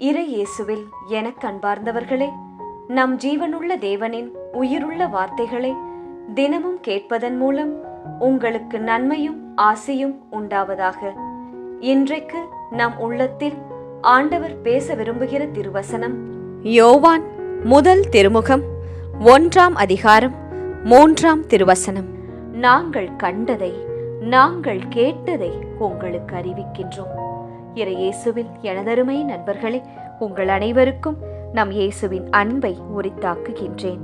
இறை இயேசுவில் எனக் அன்பார்ந்தவர்களே நம் ஜீவனுள்ள தேவனின் உயிருள்ள வார்த்தைகளை தினமும் கேட்பதன் மூலம் உங்களுக்கு நன்மையும் ஆசையும் உண்டாவதாக. இன்றைக்கு நம் உள்ளத்தில் ஆண்டவர் பேச விரும்புகிற திருவசனம் யோவான் முதல் திருமுகம் ஒன்றாம் அதிகாரம் மூன்றாம் திருவசனம். நாங்கள் கண்டதை நாங்கள் கேட்டதை உங்களுக்கு அறிவிக்கின்றோம். இறை இயேசுவில் எனதருமை நண்பர்களே உங்கள் அனைவருக்கும் நம் இயேசுவின் அன்பை உரித்தாக்குகின்றேன்.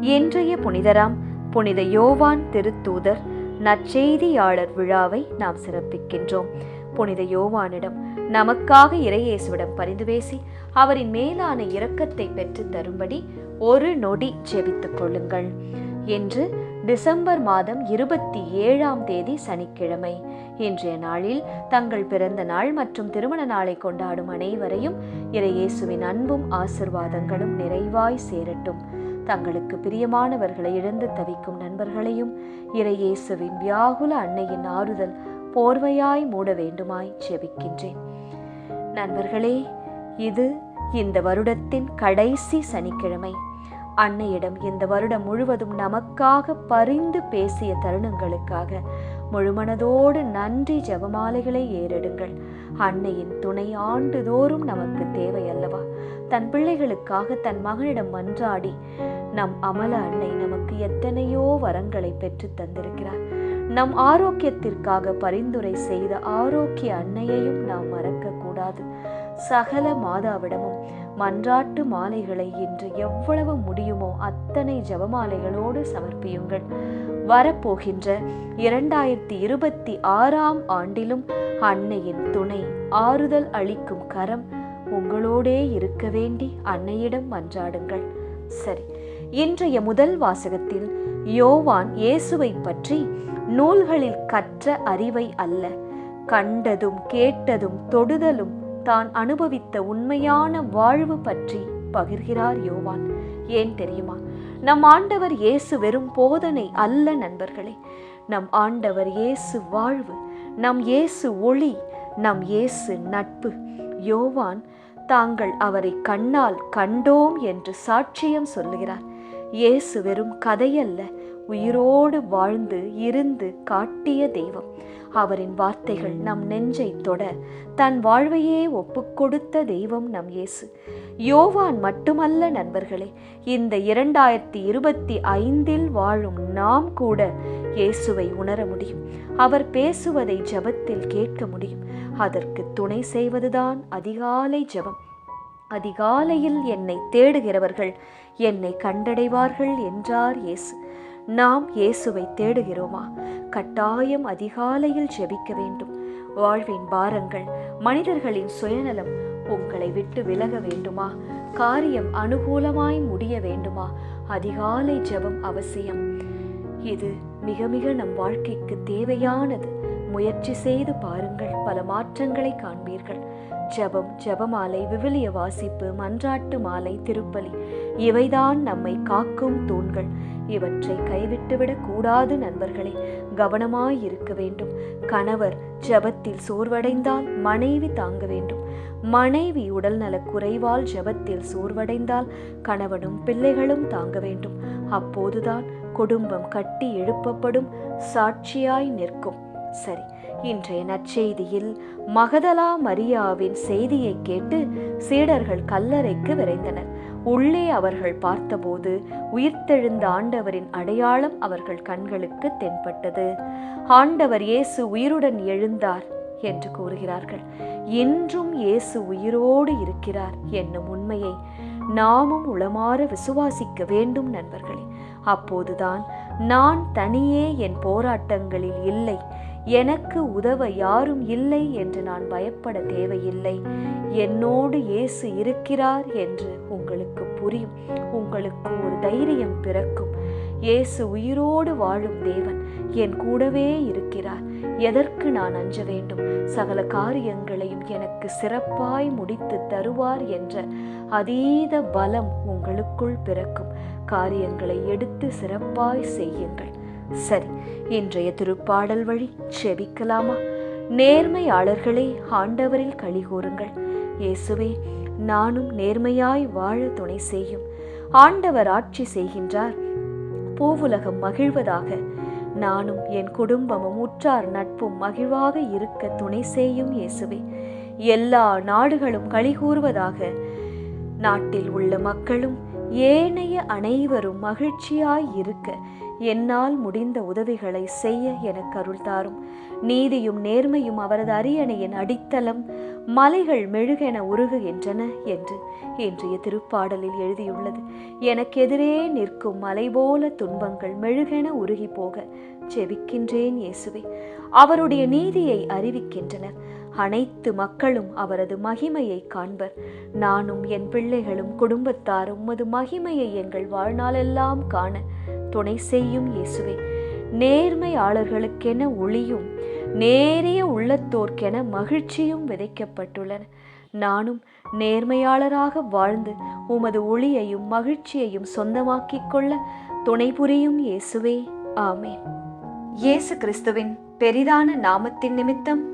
இன்றைய புனிதராம் புனித யோவான் திருத்தூதர் நற்செய்தியாளர் விழாவை நாம் சிறப்பிக்கின்றோம். புனித யோவானிடம் நமக்காக இறையேசுவிடம் பரிந்து பேசி அவரின் மேலான இரக்கத்தை பெற்று தரும்படி ஒரு நொடி ஜெபித்துக் கொள்ளுங்கள். என்று டிசம்பர் மாதம் இருபத்தி ஏழாம் தேதி சனிக்கிழமை. இன்றைய நாளில் தங்கள் பிறந்த நாள் மற்றும் திருமண நாளை கொண்டாடும் அனைவரையும் இறையேசுவின் அன்பும் ஆசிர்வாதங்களும் நிறைவாய் சேரட்டும். தங்களுக்கு பிரியமானவர்களை இழந்து தவிக்கும் நண்பர்களையும் இறையேசுவின் வியாகுல அன்னையின் ஆறுதல் போர்வையாய் மூட வேண்டுமாய் செபிக்கின்றேன் நண்பர்களே இது இந்த வருடத்தின் கடைசி சனிக்கிழமை. அன்னையிடம் இந்த வருடம் முழுவதும் நமக்காக பரிந்து பேசிய தருணங்களுக்காக முழுமனதோடு நன்றி ஜெபமாலைகளை ஏறெடுங்கள். அன்னையின் துணை ஆண்டுதோறும் நமக்கு தேவை அல்லவா தன் பிள்ளைகளுக்காக தன் மகனிடம் மன்றாடி நம் அமல அன்னை நமக்கு எத்தனையோ வரங்களை பெற்று தந்திருக்கிறார். நம் ஆரோக்கியத்திற்காக பரிந்துரை செய்த ஆரோக்கிய அன்னையையும் நாம் மறக்க கூடாது சகல மாதாவிடமும் மன்றாட்டு மாலைகளை இன்று எவ்வளவு முடியுமோ அத்தனை ஜபமாலைகளோடு சமர்ப்பியுங்கள். வரப்போகின்ற இரண்டாயிரத்தி இருபத்தி ஆறாம் ஆண்டிலும் அன்னையின் துணை ஆறுதல் அளிக்கும் கரம் உங்களோடே இருக்க வேண்டி அன்னையிடம் மன்றாடுங்கள். சரி இன்றைய முதல் வாசகத்தில் யோவான் இயேசுவை பற்றி நூல்களில் கற்ற அறிவை அல்ல. கண்டதும் கேட்டதும் தொடுதலும் தான் அனுபவித்த உண்மையான வாழ்வு பற்றி பகிர்கிறார் யோவான். ஏன் தெரியுமா? நம் ஆண்டவர் இயேசு வெறும் போதனை அல்ல நண்பர்களே. நம் ஆண்டவர் இயேசு வாழ்வு நம் இயேசு ஒளி நம் இயேசு நட்பு. யோவான் தாங்கள் அவரை கண்ணால் கண்டோம் என்று சாட்சியம் சொல்லுகிறார். இயேசு வெறும் கதையல்ல உயிரோடு வாழ்ந்து இருந்து காட்டிய தெய்வம். அவரின் வார்த்தைகள் நம் நெஞ்சை தொட தன் வாழ்வையே ஒப்புக்கொடுத்த தெய்வம் நம் இயேசு. யோவான் மட்டுமல்ல நண்பர்களே இந்த இரண்டாயிரத்தி இருபத்தி ஐந்தில் வாழும் நாம் கூட இயேசுவை உணர முடியும். அவர் பேசுவதை ஜபத்தில் கேட்க முடியும். அதற்கு துணை செய்வதுதான் அதிகாலை ஜபம். அதிகாலையில் என்னை தேடுகிறவர்கள் என்னை கண்டடைவார்கள் என்றார் இயேசு. நாம் இயேசுவை தேடுகிறோமா? கட்டாயம் அதிகாலையில் ஜெபிக்க வேண்டும். வாழ்வின் பாரங்கள் மனிதர்களின் சுயநலம் உங்களை விட்டு விலக வேண்டுமா? காரியம் அனுகூலமாய் முடிய வேண்டுமா? அதிகாலை ஜெபம் அவசியம். இது மிக மிக நம் வாழ்க்கைக்கு தேவையானது. முயற்சி செய்து பாருங்கள் பல மாற்றங்களை காண்பீர்கள். ஜபம் ஜபமாலை விவிலிய வாசிப்பு மன்றாட்டு மாலை திருப்பலி இவைதான் நம்மை காக்கும் தூண்கள். இவற்றை கைவிட்டுவிடக் கூடாது நண்பர்களே கவனமாய் இருக்க வேண்டும். கணவர் ஜபத்தில் சோர்வடைந்தால் மனைவி தாங்க வேண்டும். மனைவி உடல்நலக் குறைவால் ஜபத்தில் சோர்வடைந்தால் கணவனும் பிள்ளைகளும் தாங்க வேண்டும். அப்போதுதான் குடும்பம் கட்டி எழுப்பப்படும் சாட்சியாய் நிற்கும். சரி இன்றைய நற்செய்தியில் மகதலா மரியாவின் செய்தியை கேட்டு சீடர்கள் கல்லறைக்கு விரைந்தனர். உள்ளே அவர்கள் பார்த்தபோது உயிர்த்தெழுந்த ஆண்டவரின் அடையாளம் அவர்கள் கண்களுக்கு தென்பட்டது. ஆண்டவர் இயேசு உயிருடன் எழுந்தார் என்று கூறுகிறார்கள். இன்றும் இயேசு உயிரோடு இருக்கிறார் என்னும் உண்மையை நாமும் உளமாற விசுவாசிக்க வேண்டும் நண்பர்களே. அப்போதுதான் நான் தனியே என் போராட்டங்களில் இல்லை எனக்கு உதவ யாரும் இல்லை என்று நான் பயப்பட தேவையில்லை. என்னோடு இயேசு இருக்கிறார் என்று உங்களுக்கு புரியும். உங்களுக்கு ஒரு தைரியம் பிறக்கும். இயேசு உயிரோடு வாழும் தேவன் என் கூடவே இருக்கிறார். எதற்கு நான் அஞ்ச வேண்டும்? சகல காரியங்களையும் எனக்கு சிறப்பாய் முடித்து தருவார் என்ற அதீத பலம் உங்களுக்குள் பிறக்கும். காரியங்களை எடுத்து சிறப்பாய் செய்யுங்கள். சரி இன்றைய திருப்பாடல் வழி செபிக்கலாமா? நேர்மையாளர்களே ஆண்டவரில் களி கூறுங்கள். இயேசுவே நானும் நேர்மையாய் வாழ துணை செய்யும். ஆண்டவர் ஆட்சி செய்கின்றார். பூவுலகம் மகிழ்வதாக. நானும் என் குடும்பமும் உற்றார் நட்பும் மகிழ்வாக இருக்க துணை செய்யும் இயேசுவே. எல்லா நாடுகளும் கழிகூறுவதாக நாட்டில் உள்ள மக்களும் ஏனைய அனைவரும் மகிழ்ச்சியாய் இருக்க என்னால் முடிந்த உதவிகளை செய்ய எனக்கு அருள் தாரும். நீதியும் நேர்மையும் அவரது அரியணையின் அடித்தளம் மலைகள் மெழுகென உருகுகின்றன என்று இன்றைய திருப்பாடலில் எழுதியுள்ளது. எனக்கு எதிரே நிற்கும் மலை போல துன்பங்கள் மெழுகென உருகி போக செவிக்கின்றேன் இயேசுவே. அவருடைய நீதியை அறிவிக்கின்றனர். அனைத்து மக்களும் அவரது மகிமையை காண்பர். நானும் என் பிள்ளைகளும் குடும்பத்தாரும் உமது மகிமையை எங்கள் வாழ்நாளெல்லாம் காண துணை செய்யும் இயேசுவே. நேர்மையாளர்களுக்கென ஒளியும் நேரிய உள்ளத்தோர்க்கென மகிழ்ச்சியும் விதைக்கப்பட்டுள்ளன. நானும் நேர்மையாளராக வாழ்ந்து உமது ஒளியையும் மகிழ்ச்சியையும் சொந்தமாக்கிக் கொள்ள துணை புரியும் இயேசுவே. ஆமேன். இயேசு கிறிஸ்துவின் பெரிதான நாமத்தின் நிமித்தம்